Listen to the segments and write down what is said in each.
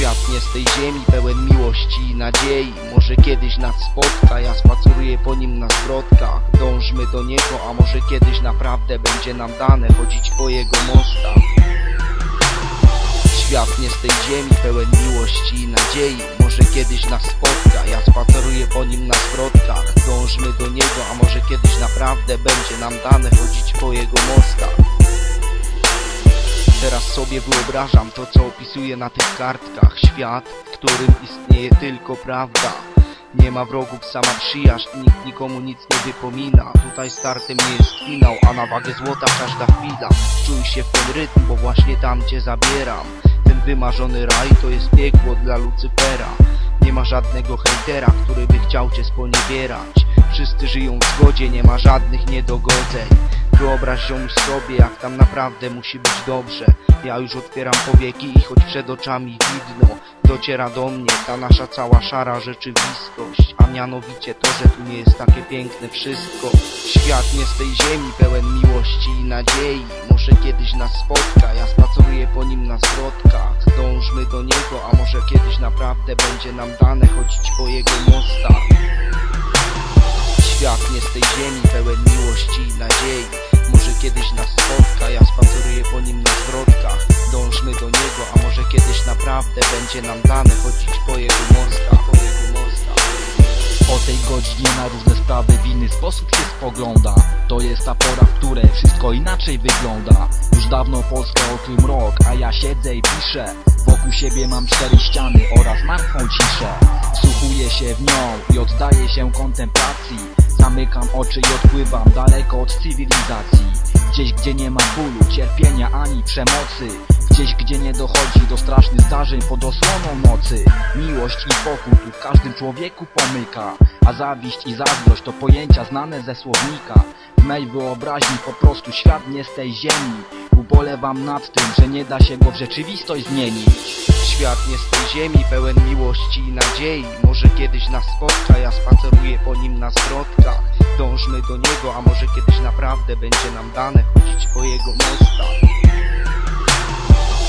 nie z tej ziemi, pełen miłości i nadziei. Może kiedyś nas spotka, ja spaceruję po nim na zwrotkach. Dążmy do niego, a może kiedyś naprawdę będzie nam dane chodzić po jego mostach. Świat nie z tej ziemi, pełen miłości i nadziei. Może kiedyś nas spotka, ja spaceruję po nim na zwrotkach. Dążmy do niego, a może kiedyś naprawdę będzie nam dane chodzić po jego mostach Teraz sobie wyobrażam to, co opisuję na tych kartkach. Świat, w którym istnieje tylko prawda. Nie ma wrogów, sama przyjaźń, nikt nikomu nic nie wypomina. Tutaj startem nie jest finał, a na wagę złota każda chwila. Czuj się w ten rytm, bo właśnie tam cię zabieram. Ten wymarzony raj to jest piekło dla Lucypera Nie ma żadnego hejtera, który by chciał cię sponiewierać. Wszyscy żyją w zgodzie, nie ma żadnych niedogodzeń Wyobraź ją sobie, jak tam naprawdę musi być dobrze. Ja już otwieram powieki i choć przed oczami widno Dociera do mnie ta nasza cała szara rzeczywistość. A mianowicie to, że tu nie jest takie piękne wszystko. Świat nie z tej ziemi, pełen miłości i nadziei. Może kiedyś nas spotka, ja spaceruję po nim na zwrotkach. Dążmy do niego, a może kiedyś naprawdę będzie nam dane chodzić po jego mostach. Świat nie z tej ziemi, pełen miłości i nadziei kiedyś nas spotka, ja spaceruję po nim na zwrotkach. Dążmy do niego, a może kiedyś naprawdę będzie nam dane chodzić po jego mostach O tej godzinie na różne sprawy w inny sposób się spogląda. To jest ta pora, w której wszystko inaczej wygląda. Już dawno Polska o tym rok, a ja siedzę i piszę. Wokół siebie mam cztery ściany oraz martwą ciszę Wsłuchuję się w nią i oddaję się kontemplacji. Zamykam oczy i odpływam daleko od cywilizacji. Gdzieś, gdzie nie ma bólu, cierpienia ani przemocy. Gdzieś, gdzie nie dochodzi do strasznych zdarzeń pod osłoną nocy. Miłość i pokój tu w każdym człowieku pomyka Zawiść i zazdrość to pojęcia znane ze słownika. W mej wyobraźni po prostu świat nie z tej ziemi. Ubolewam nad tym, że nie da się go w rzeczywistość zmienić. Świat nie z tej ziemi, pełen miłości i nadziei. Może kiedyś nas spotka, ja spaceruję po nim na zwrotkach. Dążmy do niego, a może kiedyś naprawdę będzie nam dane chodzić po jego mostach.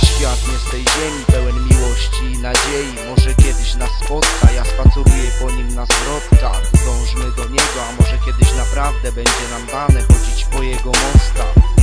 Świat nie z tej ziemi, pełen miłości i nadziei. Może kiedyś nas spotka, ja spaceruję po nim na zwrotkach Dążmy do niego, a może kiedyś naprawdę będzie nam dane chodzić po jego mostach